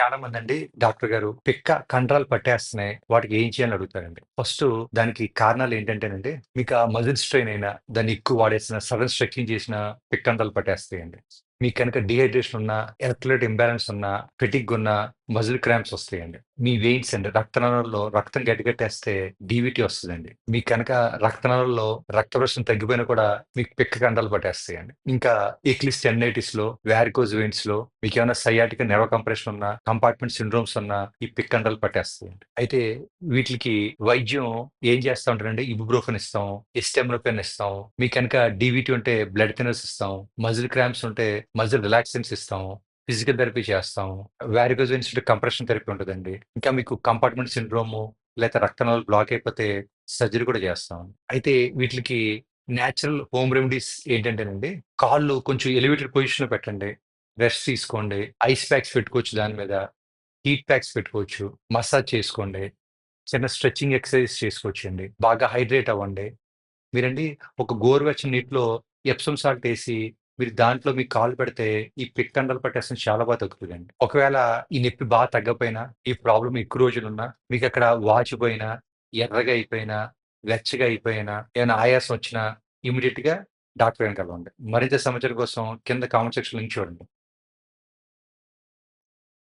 చాలా మంది అండి డాక్టర్ గారు పిక్క కండరాలు పట్టేస్తున్నాయి. వాటికి ఏం చేయాలని అడుగుతారండి. ఫస్ట్ దానికి కారణాలు ఏంటంటేనండి, మీకు ఆ మజిల్ స్ట్రెయిన్ అయినా, దాన్ని ఎక్కువ వాడేసిన, సడన్ స్ట్రెక్కింగ్ చేసిన పిక్క పట్టేస్తాయండి. మీకు కనుక డిహైడ్రేషన్ ఉన్నా, ఎలక్ట్రోలైట్ ఇంబ్యాలెన్స్ ఉన్నా, ఫిటిక్ ఉన్నా, మజిల్ క్రాంప్స్ వస్తాయండి. మీ వెయిన్స్ అండి రక్తనాళంలో రక్తం గట్టిగట్టేస్తే డీవిటీ వస్తుందండి మీకు కనుక రక్తనాళంలో రక్త ప్రసరణ తగ్గిపోయినా కూడా మీకు పిక్క కండలు పట్టేస్తాయండి. ఇంకా ఎక్లిస్ వెయిన్స్లో మీకు ఏమైనా సయాటికా నెర్వ కంప్రెషన్ ఉన్నా, కంపార్ట్మెంట్ సిండ్రోమ్స్ ఉన్నా ఈ పిక్క కండలు పట్టేస్తాయండి. అయితే వీటికి వైద్యం ఏం చేస్తా ఉంటారంటే ఇబుబ్రోఫెన్ ఇస్తాం, ఎస్టెమ్రోఫెన్ ఇస్తాం. మీకు కనుక డివిటీ ఉంటే బ్లడ్ థినర్స్ ఇస్తాం. మజిల్ క్రాంప్స్ ఉంటే మజిల్ రిలాక్సెన్స్ ఇస్తాము ఫిజికల్ థెరపీ చేస్తాం. వారికోజ్ ఇన్స్టిట్యూట్ కంప్రెషన్ థెరపీ ఉంటుందండి ఇంకా మీకు కంపార్ట్మెంట్ సిండ్రోము లేతే రక్తనాలు బ్లాక్ అయిపోతే సర్జరీ కూడా చేస్తాం. అయితే వీటికి నేచురల్ హోమ్ రెమెడీస్ ఏంటంటేనండి, కాళ్ళు కొంచెం ఎలివేటెడ్ పొజిషన్‌లో పెట్టండి. రెస్ట్ తీసుకోండి. ఐస్ ప్యాక్స్ పెట్టుకోవచ్చు దాని మీద. హీట్ ప్యాక్స్ పెట్టుకోవచ్చు. మసాజ్ చేసుకోండి. చిన్న స్ట్రెచ్చింగ్ ఎక్సర్‌సైజ్ చేసుకోవచ్చండి. బాగా హైడ్రేట్ అవ్వండి. మీరండి ఒక గోరువెచ్చని నీటిలో ఎప్సమ్ సాల్ట్ వేసి మీరు దాంట్లో మీ కాలు పెడితే ఈ పిక్కండలు కండరాలు చాలా బాగా తగ్గుతుందండి ఒకవేళ ఈ నొప్పి బాగా తగ్గకపోయినా, ఈ ప్రాబ్లం ఎక్కువ రోజులున్నా, అక్కడ వాచిపోయినా, ఎర్రగా అయిపోయినా, వెచ్చగా అయిపోయినా, ఏమైనా ఆయాసం వచ్చినా ఇమ్మీడియేట్‌గా డాక్టర్ గారిని కలవండి. మరింత సమాచారం కోసం కింద కామెంట్ సెక్షన్ లింక్ చూడండి.